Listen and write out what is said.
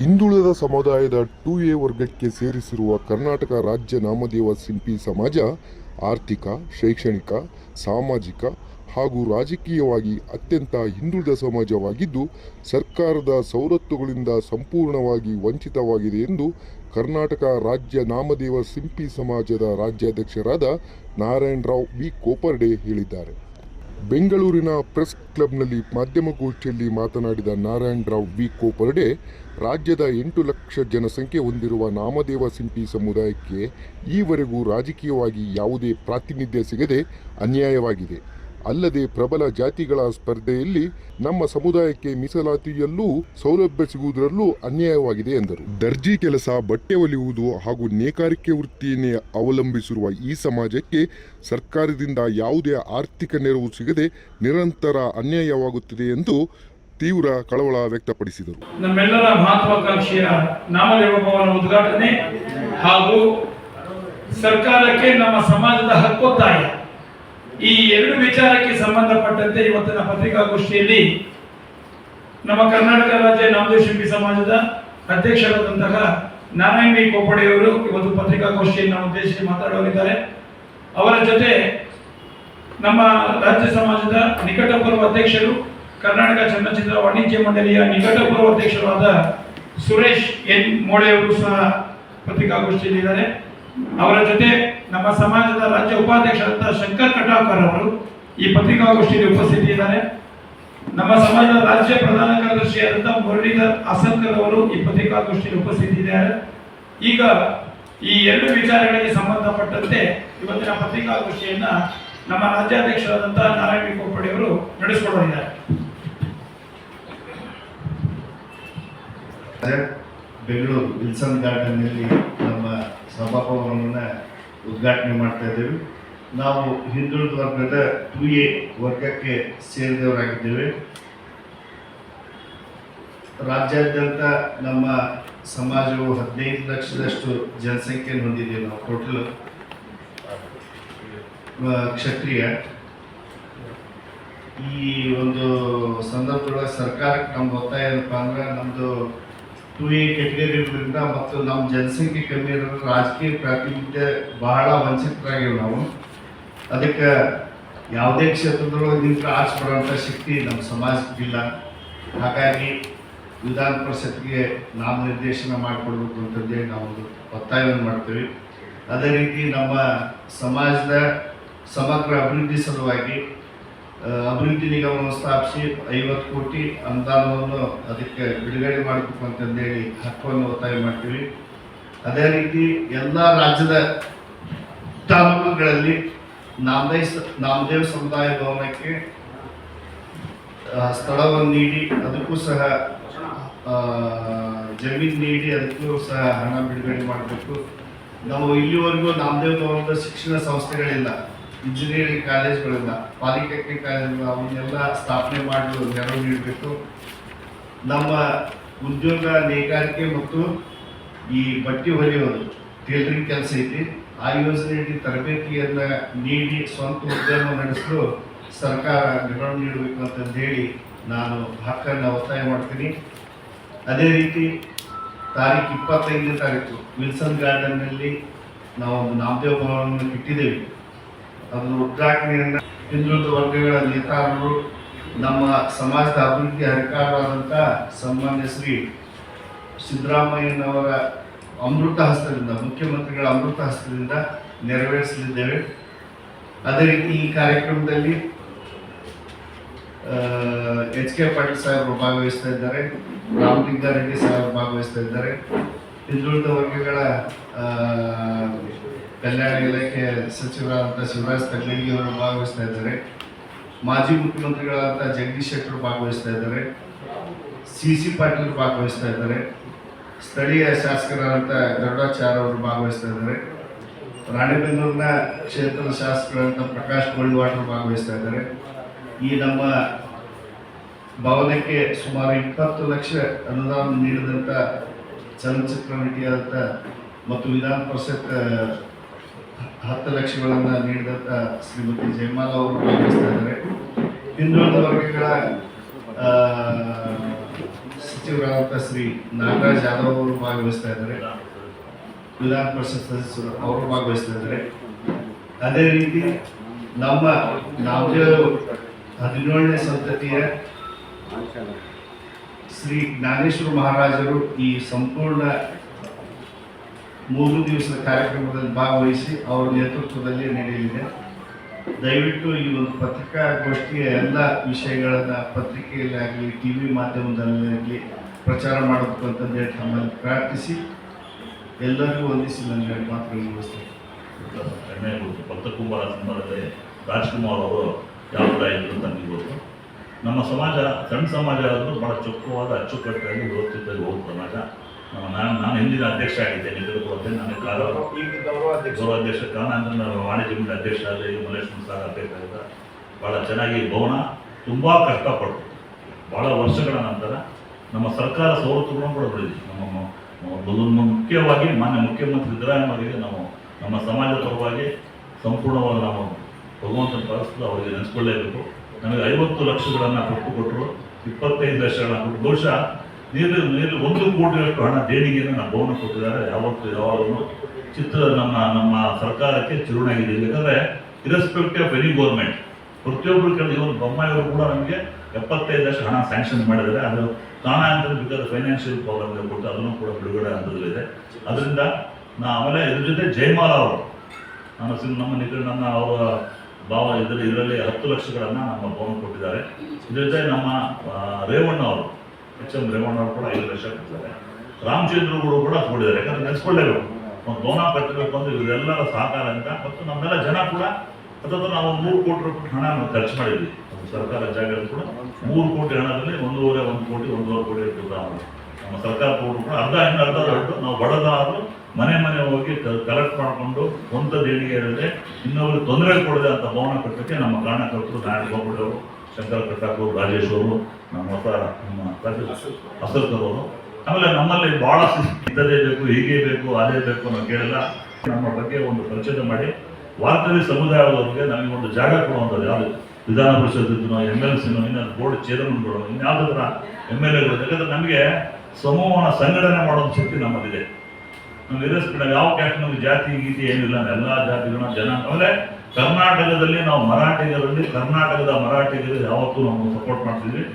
ಹಿಂದುಳಿದ ಸಮುದಾಯದ to A ವರ್ಗಕ್ಕೆ ಸೇರಿಸಿರುವ ಕರ್ನಾಟಕ ರಾಜ್ಯ ನಾಮದೇವ ಸಿಂಪಿ ಸಮಾಜ ಆರ್ಥಿಕ, ಶೈಕ್ಷಣಿಕ, ಸಾಮಾಜಿಕ ಹಾಗೂ ರಾಜಕೀಯವಾಗಿ ಅತ್ಯಂತ ಹಿಂದುಳಿದ ಸಮಾಜವಾಗಿದ್ದು, ಸರ್ಕಾರದ ಸವಲತ್ತುಗಳಿಂದ ಸಂಪೂರ್ಣವಾಗಿ ವಂಚಿತವಾಗಿದೆ ಎಂದು ಕರ್ನಾಟಕ ರಾಜ್ಯ ನಾಮದೇವ ಸಿಂಪಿ ಸಮಾಜದ ರಾಜ್ಯಾಧ್ಯಕ್ಷರಾದ ನಾರಾಯಣರಾವ್ ಬಿ ಕೋಪರ್ಡೆ ಹೇಳಿದ್ದಾರೆ. ಬೆಂಗಳೂರಿನ ಪ್ರೆಸ್ ಕ್ಲಬ್ನಲ್ಲಿ ಮಾಧ್ಯಮಗೋಷ್ಠಿಯಲ್ಲಿ ಮಾತನಾಡಿದ ನಾರಾಯಣರಾವ್ ವಿ. ಕೋಪರ್ಡೆ, ರಾಜ್ಯದ ಎಂಟು ಲಕ್ಷ ಜನಸಂಖ್ಯೆ ಹೊಂದಿರುವ ನಾಮದೇವ ಸಿಂಪಿ ಸಮುದಾಯಕ್ಕೆ ಈವರೆಗೂ ರಾಜಕೀಯವಾಗಿ ಯಾವುದೇ ಪ್ರಾತಿನಿಧ್ಯ ಸಿಗದೆ ಅನ್ಯಾಯವಾಗಿದೆ. ಅಲ್ಲದೆ ಪ್ರಬಲ ಜಾತಿಗಳ ಸ್ಪರ್ಧೆಯಲ್ಲಿ ನಮ್ಮ ಸಮುದಾಯಕ್ಕೆ ಮೀಸಲಾತಿಯಲ್ಲೂ ಸೌಲಭ್ಯ ಸಿಗುವುದರಲ್ಲೂ ಅನ್ಯಾಯವಾಗಿದೆ ಎಂದರು. ದರ್ಜಿ ಕೆಲಸ ಬಟ್ಟೆ ಒಲಿಯುವುದು ಹಾಗೂ ನೇಕಾರಿಕೆ ವೃತ್ತಿಯನ್ನೇ ಅವಲಂಬಿಸಿರುವ ಈ ಸಮಾಜಕ್ಕೆ ಸರ್ಕಾರದಿಂದ ಯಾವುದೇ ಆರ್ಥಿಕ ನೆರವು ಸಿಗದೆ ನಿರಂತರ ಅನ್ಯಾಯವಾಗುತ್ತಿದೆ ಎಂದು ತೀವ್ರ ಕಳವಳ ವ್ಯಕ್ತಪಡಿಸಿದರು. ನಮ್ಮೆಲ್ಲರ ಮಹತ್ವಾಕಾಂಕ್ಷೆಯ ನಾಮದೇವ ಭವನ ಉದ್ಘಾಟನೆ ಹಾಗೂ ಸರ್ಕಾರಕ್ಕೆ ನಮ್ಮ ಸಮಾಜದ ಹಕ್ಕೊತ್ತಾಯ ಈ ಎರಡು ವಿಚಾರಕ್ಕೆ ಸಂಬಂಧಪಟ್ಟಂತೆ ಇವತ್ತಿನ ಪತ್ರಿಕಾಗೋಷ್ಠಿಯಲ್ಲಿ ನಮ್ಮ ಕರ್ನಾಟಕ ರಾಜ್ಯ ನಾಮದೇವ ಸಮಾಜದ ಅಧ್ಯಕ್ಷರಾದಂತಹ ನಾರಾಯಣ ಬಿ ಕೋಪಡೆಯವರು ಇವತ್ತು ಪತ್ರಿಕಾಗೋಷ್ಠಿಯನ್ನು ಉದ್ದೇಶಿಸಿ ಮಾತಾಡಲಿದ್ದಾರೆ ಅವರ ಜೊತೆ ನಮ್ಮ ರಾಜ್ಯ ಸಮಾಜದ ನಿಕಟಪೂರ್ವ ಅಧ್ಯಕ್ಷರು ಕರ್ನಾಟಕ ಚಲನಚಿತ್ರ ವಾಣಿಜ್ಯ ಮಂಡಳಿಯ ನಿಕಟಪೂರ್ವ ಅಧ್ಯಕ್ಷರಾದ ಸುರೇಶ್ ಎನ್ ಮೋಳೆಯವರು ಸಹ ಪತ್ರಿಕಾಗೋಷ್ಠಿಯಲ್ಲಿದ್ದಾರೆ. ಅವರ ಜೊತೆ ನಮ್ಮ ಸಮಾಜದ ರಾಜ್ಯ ಉಪಾಧ್ಯಕ್ಷರಾದ ಶಂಕರ್ ಕಟಾಕರ್ ಅವರು ಈ ಪತ್ರಿಕಾಗೋಷ್ಠಿಯಲ್ಲಿ ಉಪಸ್ಥಿತಿಯಿದ್ದಾರೆ. ನಮ್ಮ ಸಮಾಜದ ರಾಜ್ಯ ಪ್ರಧಾನ ಕಾರ್ಯದರ್ಶಿಯಾದಂತಹ ಮುರಳೀಧರ್ ಅಸನ್ಕರ್ ಅವರು ಈ ಪತ್ರಿಕಾಗೋಷ್ಠಿಯಲ್ಲಿ ಉಪಸ್ಥಿತಿದ್ದಾರೆ ಈಗ ಈ ಎರಡು ವಿಚಾರಗಳಿಗೆ ಸಂಬಂಧಪಟ್ಟಂತೆ ಇವತ್ತಿನ ಪತ್ರಿಕಾಗೋಷ್ಠಿಯನ್ನ ನಮ್ಮ ರಾಜ್ಯಾಧ್ಯಕ್ಷರಾದಂತಹ ನಾರಾಯಣ ಕೋಪಡಿ ಅವರು ನಡೆಸಿಕೊಡಲಿದ್ದಾರೆ ಬೆಂಗಳೂರು ವಿಲ್ಸನ್ ಗಾರ್ಡನ್ನಲ್ಲಿ ಸಭಾಭವನವನ್ನು ಉದ್ಘಾಟನೆ ಮಾಡ್ತಾ ಇದ್ದೇವೆ. ನಾವು ಹಿಂದುಳಿದ ವರ್ಗದ ಟು ಎ ವರ್ಗಕ್ಕೆ ಸೇರಿದವರಾಗಿದ್ದೇವೆ. ರಾಜ್ಯಾದ್ಯಂತ ನಮ್ಮ ಸಮಾಜವು ಹದಿನೈದು ಲಕ್ಷದಷ್ಟು ಜನಸಂಖ್ಯೆಯನ್ನು ಹೊಂದಿದ್ದೇವೆ ನಾವು ಟೋಟಲ್ ಕ್ಷತ್ರಿಯ. ಈ ಒಂದು ಸಂದರ್ಭದೊಳಗೆ ಸರ್ಕಾರಕ್ಕೆ ನಮ್ಮ ಒತ್ತಾಯ ಏನಪ್ಪ ಅಂದ್ರೆ ನಮ್ಮದು ಟು ಎ ಮತ್ತು ನಮ್ಮ ಜನಸಂಖ್ಯೆ ಕಮ್ಮಿ ಇರೋದ್ರಿಂದ ರಾಜಕೀಯ ಪ್ರಾತಿನಿಧ್ಯ ಬಹಳ ವಂಚಿತರಾಗಿವೆ ನಾವು. ಅದಕ್ಕೆ ಯಾವುದೇ ಕ್ಷೇತ್ರದೊಳಗೆ ನಿಂತು ಆಚೆ ಬರೋಂಥ ಶಕ್ತಿ ನಮ್ಮ ಸಮಾಜಕ್ಕಿಲ್ಲ. ಹಾಗಾಗಿ ವಿಧಾನ ಪರಿಷತ್ಗೆ ನಾಮನಿರ್ದೇಶನ ಮಾಡಿಕೊಡ್ಬೇಕು ಅಂತಂದೇಳಿ ನಾವು ಒಂದು ಒತ್ತಾಯವನ್ನು ಮಾಡ್ತೀವಿ. ಅದೇ ರೀತಿ ನಮ್ಮ ಸಮಾಜದ ಸಮಗ್ರ ಅಭಿವೃದ್ಧಿ ಸಲುವಾಗಿ ಅಭಿವೃದ್ಧಿ ನಿಗಮವನ್ನು ಸ್ಥಾಪಿಸಿ ಐವತ್ತು ಕೋಟಿ ಅನುದಾನವನ್ನು ಅದಕ್ಕೆ ಬಿಡುಗಡೆ ಮಾಡಬೇಕು ಅಂತಂದೇಳಿ ಹಕ್ಕವನ್ನು ಒತ್ತಾಯ ಮಾಡ್ತೀವಿ. ಅದೇ ರೀತಿ ಎಲ್ಲ ರಾಜ್ಯದ ತಾಲೂಕುಗಳಲ್ಲಿ ನಾಮದೇ ನಾಮದೇವ್ ಸಮುದಾಯ ಭವನಕ್ಕೆ ಸ್ಥಳವನ್ನು ನೀಡಿ, ಅದಕ್ಕೂ ಸಹ ಜಮೀನು ನೀಡಿ, ಅದಕ್ಕೂ ಸಹ ಹಣ ಬಿಡುಗಡೆ ಮಾಡಬೇಕು. ನಾವು ಇಲ್ಲಿವರೆಗೂ ನಾಮದೇವ್ ಭವನದ ಶಿಕ್ಷಣ ಸಂಸ್ಥೆಗಳಿಲ್ಲ. ಇಂಜಿನಿಯರಿಂಗ್ ಕಾಲೇಜ್ಗಳಿಂದ ಪಾಲಿಟೆಕ್ನಿಕ್ ಕಾಲೇಜ್ಗಳು ಅವನ್ನೆಲ್ಲ ಸ್ಥಾಪನೆ ಮಾಡಲು ನೆರವು ನೀಡಬೇಕು ನಮ್ಮ ಉದ್ಯೋಗ ನೇಕಾರಿಕೆ ಮತ್ತು ಈ ಬಟ್ಟೆ ಹೊಲಿಯೋದು ಟೇಲರಿಂಗ್ ಕೆಲಸ ಐತಿ. ಆ ಯೋಜನೆಯಲ್ಲಿ ತರಬೇತಿಯನ್ನು ನೀಡಿ ಸ್ವಂತ ಉದ್ಯಮ ನಡೆಸಲು ಸರ್ಕಾರ ನೆರವು ನೀಡಬೇಕು ಅಂತಂದು ಹೇಳಿ ನಾನು ಹಕ್ಕನ್ನು ಒತ್ತಾಯ ಮಾಡ್ತೀನಿ. ಅದೇ ರೀತಿ ತಾರೀಕು ಇಪ್ಪತ್ತೈದನೇ ತಾರೀಕು ವಿಲ್ಸನ್ ಗಾರ್ಡನ್ನಲ್ಲಿ ನಾವು ನಾಮದೇವ ಭವನವನ್ನು ಇಟ್ಟಿದ್ದೇವೆ ಅದರ ಉದ್ಘಾಟನೆಯನ್ನು ಹಿಂದುಳಿದ ವರ್ಗಗಳ ನೇತಾರರು, ನಮ್ಮ ಸಮಾಜದ ಅಭಿವೃದ್ಧಿ ಹರಿಕಾರರಾದಂಥ ಸನ್ಮಾನ್ಯ ಶ್ರೀ ಸಿದ್ದರಾಮಯ್ಯನವರ ಅಮೃತ ಹಸ್ತದಿಂದ, ಮುಖ್ಯಮಂತ್ರಿಗಳ ಅಮೃತ ಹಸ್ತದಿಂದ ನೆರವೇರಿಸಲಿದ್ದೇವೆ. ಅದೇ ರೀತಿ ಈ ಕಾರ್ಯಕ್ರಮದಲ್ಲಿ ಎಚ್ ಕೆ ಪಾಟೀಲ್ ಸಾಹೇಬರು ಭಾಗವಹಿಸ್ತಾ ಇದ್ದಾರೆ, ರಾಮಲಿಂಗಾರೆಡ್ಡಿ ಸಾಹೇಬರು ಭಾಗವಹಿಸ್ತಾ ಇದ್ದಾರೆ. ಹಿಂದುಳಿದ ವರ್ಗಗಳ ಕಲ್ಯಾಣ ಇಲಾಖೆ ಸಚಿವರಾದಂಥ ಶಿವರಾಜ್ ತಗ್ಲಿಗಿ ಅವರು ಭಾಗವಹಿಸ್ತಾ ಇದ್ದಾರೆ. ಮಾಜಿ ಮುಖ್ಯಮಂತ್ರಿಗಳಾದಂಥ ಜಗದೀಶ್ ಶೆಟ್ಟರ್ ಭಾಗವಹಿಸ್ತಾ ಇದ್ದಾರೆ. ಸಿ ಸಿ ಪಾಟೀಲ್ ಭಾಗವಹಿಸ್ತಾ ಇದ್ದಾರೆ. ಸ್ಥಳೀಯ ಶಾಸಕರಾದಂಥ ಗರುಡಾಚಾರ್ ಅವರು ಭಾಗವಹಿಸ್ತಾ ಇದ್ದಾರೆ. ರಾಣೆಬೆನ್ನೂರಿನ ಕ್ಷೇತ್ರದ ಶಾಸಕರಾದಂಥ ಪ್ರಕಾಶ್ ಗೋಲ್ವಾಟರ್ ಭಾಗವಹಿಸ್ತಾ ಇದ್ದಾರೆ. ಈ ನಮ್ಮ ಭವನಕ್ಕೆ ಸುಮಾರು ಇಪ್ಪತ್ತು ಲಕ್ಷ ಅನುದಾನ ನೀಡಿದಂಥ ಚಲನಚಿತ್ರ ನಟಿಯಾದಂಥ ಮತ್ತು ವಿಧಾನ ಪರಿಷತ್ ಹತ್ತು ಲಕ್ಷಗಳನ್ನು ನೀಡಿದಂಥ ಶ್ರೀಮತಿ ಜಯಮಾಲ ಅವರು ಭಾಗವಹಿಸ್ತಾ ಇದ್ದಾರೆ. ಹಿಂದುಳಿದ ವರ್ಗಗಳ ಸಚಿವರಾದಂಥ ಶ್ರೀ ನಾಗರಾಜ್ ಯಾದವ್ ಅವರು ಭಾಗವಹಿಸ್ತಾ ಇದ್ದಾರೆ. ವಿಧಾನ ಪರಿಷತ್ ಸದಸ್ಯರು ಅವರು ಭಾಗವಹಿಸ್ತಾ ಇದ್ದಾರೆ. ಅದೇ ರೀತಿ ನಮ್ಮ ನಾವು ಹದಿನೇಳನೇ ಸಂತತಿಯ ಶ್ರೀ ಜ್ಞಾನೇಶ್ವರ ಮಹಾರಾಜರು ಈ ಸಂಪೂರ್ಣ ಮೂರು ದಿವಸದ ಕಾರ್ಯಕ್ರಮದಲ್ಲಿ ಭಾಗವಹಿಸಿ ಅವರ ನೇತೃತ್ವದಲ್ಲಿ ನಡೆಯಲಿದೆ. ದಯವಿಟ್ಟು ಈ ಒಂದು ಪತ್ರಿಕಾಗೋಷ್ಠಿಯ ಎಲ್ಲ ವಿಷಯಗಳನ್ನು ಪತ್ರಿಕೆಯಲ್ಲಿ ಆಗಲಿ, ಟಿ ವಿ ಮಾಧ್ಯಮದಲ್ಲಾಗಲಿ ಪ್ರಚಾರ ಮಾಡಬೇಕು ಅಂತಂದೇಳಿ ತಮ್ಮಲ್ಲಿ ಪ್ರಾರ್ಥಿಸಿ, ಎಲ್ಲರಿಗೂ ವಂದಿಸಿ ನನ್ನ ಹೇಳಿ ಮಾತ್ರ ಎಣ್ಣೆ ಗೊತ್ತು ಸಂದರ್ಭದಲ್ಲಿ ರಾಜ್ಕುಮಾರ್ ಅವರು ಯಾವ ಇದ್ರು ನನಗೆ ಗೊತ್ತು ನಮ್ಮ ಸಮಾಜ, ಸಣ್ಣ ಸಮಾಜ ಆದರೂ ಭಾಳ ಚೊಕ್ಕವಾದ, ಅಚ್ಚುಕಟ್ಟಾಗಿ ವ್ಯವಸ್ಥಿತ ಹೋದ ಸಮಾಜ. ನಾನು ನಾನು ಹಿಂದಿನ ಅಧ್ಯಕ್ಷ ಆಗಿದ್ದೇನೆ ನನಗೆ ಕಾಲ ಗೌರವಾಧ್ಯಕ್ಷ ಕಾರಣ ಅಂದರೆ ನಾನು ವಾಣಿಜ್ಯ ಮಂಡಳಿ ಅಧ್ಯಕ್ಷ ಆದರೆ ಈಗ ಮಲ್ಲೇಶ್ ಸಾರ್ ಅಧ್ಯಕ್ಷ ಆಗಿದ್ದ ಭಾಳ ಚೆನ್ನಾಗಿ ಭವನ ತುಂಬ ಕಷ್ಟಪಟ್ಟು ಭಾಳ ವರ್ಷಗಳ ನಂತರ ನಮ್ಮ ಸರ್ಕಾರ ಸವಲತ್ತುಗಳನ್ನು ಕೂಡ ಬೆಳೆದಿದೆ ನಮ್ಮ ಮ- ಮುಖ್ಯವಾಗಿ ಮಾನ್ಯ ಮುಖ್ಯಮಂತ್ರಿ ಸಿದ್ದರಾಮಯ್ಯ ನಾವು ನಮ್ಮ ಸಮಾಜದ ಪರವಾಗಿ ಸಂಪೂರ್ಣವಾಗಿ ನಾವು ಭಗವಂತನ ಪ್ರಾರ್ಥಿಸಿದ ಅವರಿಗೆ ನೆನೆಸ್ಕೊಳ್ಳೇಬೇಕು. ನಮಗೆ ಐವತ್ತು ಲಕ್ಷಗಳನ್ನು ಕೊಟ್ಟು ಕೊಟ್ಟರು ಇಪ್ಪತ್ತೈದು ಲಕ್ಷಗಳನ್ನ ಕೊಟ್ಟು. ಬಹುಶಃ ನೀರು ನೀರು ಒಂದು ಕೋಟಿಯಷ್ಟು ಹಣ ದೇಣಿಗೆಯನ್ನು ನಮ್ಮ ಭವನ ಕೊಟ್ಟಿದ್ದಾರೆ. ಯಾವತ್ತು ಯಾವಾಗಲೂ ಚಿತ್ರ ನಮ್ಮ ನಮ್ಮ ಸರ್ಕಾರಕ್ಕೆ ಚಿರುಣಾಗಿದ್ದೀವಿ ಯಾಕಂದರೆ ಇರೆಸ್ಪೆಕ್ಟಿವ್ ಆಫ್ ಎನಿ ಗೌರ್ಮೆಂಟ್ ಪ್ರತಿಯೊಬ್ಬರು ಕೇಳಿ ಇವರು ಬೊಮ್ಮಾಯಿಯವರು ಕೂಡ ನಮಗೆ ಎಪ್ಪತ್ತೈದು ಲಕ್ಷ ಹಣ ಸ್ಯಾಂಕ್ಷನ್ ಮಾಡಿದರೆ ಅದು ಕಾರಣಾಂತರ ಬಿಕಾಸ್ ಫೈನಾನ್ಷಿಯಲ್ ಪ್ರಾಬ್ಲಮ್ ಕೊಟ್ಟು ಅದನ್ನು ಕೂಡ ಬಿಡುಗಡೆ ಹಂತದಲ್ಲಿದೆ ಅದರಿಂದ ನಾ ಆಮೇಲೆ ಇದ್ರ ಜೊತೆ ಜಯಮಾಲ ಅವರು ನಮ್ಮ ಸಿಮ್ ನಮ್ಮ ನನ್ನ ಅವರ ಭಾವ ಇದರಲ್ಲಿ ಇದರಲ್ಲಿ ಹತ್ತು ಲಕ್ಷಗಳನ್ನು ನಮ್ಮ ಬೋನ್ ಕೊಟ್ಟಿದ್ದಾರೆ. ಇದ್ರ ಜೊತೆ ನಮ್ಮ ರೇವಣ್ಣ ಅವರು ಎಚ್ ಎಂ ಕೂಡ ಐದು ಲಕ್ಷ ಕೊಟ್ಟಿದ್ದಾರೆ ರಾಮಚಂದ್ರಗಳು ಕೂಡ ಕೊಟ್ಟಿದ್ದಾರೆ ಯಾಕಂದ್ರೆ ನೆನೆಸ್ಕೊಳ್ಳೇಬೇಕು. ಒಂದು ಭವನ ಕಟ್ಟಬೇಕು ಅಂದ್ರೆ ಇವರೆಲ್ಲರ ಸಹಕಾರ ಅಂತ, ಮತ್ತು ನಮ್ಮೆಲ್ಲ ಜನ ಕೂಡ ಅಥವಾ ನಾವು ಮೂರು ಕೋಟಿ ರೂಪಾಯಿ ಹಣ ಖರ್ಚು ಮಾಡಿದ್ವಿ. ಸರ್ಕಾರ ಜಾಗದಲ್ಲಿ ಕೂಡ ಮೂರು ಕೋಟಿ ಹಣದಲ್ಲಿ ಒಂದೂವರೆ, ಒಂದು ಕೋಟಿ, ಒಂದೂವರೆ ಕೋಟಿ ಇರ್ತದೆ ನಮ್ಮ ಸರ್ಕಾರ ಕೂಡ ಅರ್ಧ ಇನ್ನು ಅರ್ಧ ದೊಡ್ಡ, ನಾವು ಬಡದಾದ್ರು ಮನೆ ಮನೆ ಹೋಗಿ ಕಲೆಕ್ಟ್ ಮಾಡಿಕೊಂಡು ಸ್ವಂತ ದೇಣಿಗೆ ಇರದೆ ಇನ್ನೊಬ್ರಿಗೆ ತೊಂದರೆ ಕೊಡದೆ ಅಂತ ಭವನ ಕಟ್ಟಕ್ಕೆ ನಮ್ಮ ಕಾರಣಕರ್ತರು ಗೋಪಾಲ್ ಅವರು ಶಂಕರ ಕಟ್ಟಾಕು ರಾಜೇಶ್ ಅವರು, ನಮ್ಮ ನಮ್ಮ ಅವರು. ಆಮೇಲೆ ನಮ್ಮಲ್ಲಿ ಬಹಳ ಇದ್ದದೇ ಬೇಕು, ಹೀಗೆ ಬೇಕು, ಅದೇ ಬೇಕು ಅನ್ನೋ ಕೇಳಿಲ್ಲ. ನಮ್ಮ ಬಗ್ಗೆ ಒಂದು ಪರಿಚಯ ಮಾಡಿ. ವಾರ್ತವಿ ಸಮುದಾಯದವರಿಗೆ ನಮಗೆ ಒಂದು ಜಾಗ ಕೊಡುವಂಥದ್ದು ಯಾವುದು? ವಿಧಾನ ಪರಿಷತ್ ಎಂ ಎಲ್ ಸಿನೋ ಇನ್ನೊಂದು ಬೋರ್ಡ್ ಚೇರ್ಮನ್ಗಳು ಥರ ಎಂ ಎಲ್ ಎಗಳು ಯಾಕಂದ್ರೆ ನಮಗೆ ಸಮೂಹನ ಸಂಘಟನೆ ಮಾಡೋದು ಶಕ್ತಿ ನಮ್ಮಲ್ಲಿದೆ ನಮ್ಗೆ ಎದುರಿಸ್ಬಿಟ್ಟು ಯಾವ ಕ್ಯಾಸ್ಟ್ ನಮಗೆ ಜಾತಿ, ಗೀತಿ ಏನಿಲ್ಲ ಎಲ್ಲ ಜಾತಿಗಳ ಜನ ಆಮೇಲೆ ಕರ್ನಾಟಕದಲ್ಲಿ ನಾವು ಮರಾಠಿಗರಲ್ಲಿ ಕರ್ನಾಟಕದ ಮರಾಠಿಗರು ಯಾವತ್ತೂ ನಾವು ಸಪೋರ್ಟ್ ಮಾಡ್ತಿದ್ವಿ.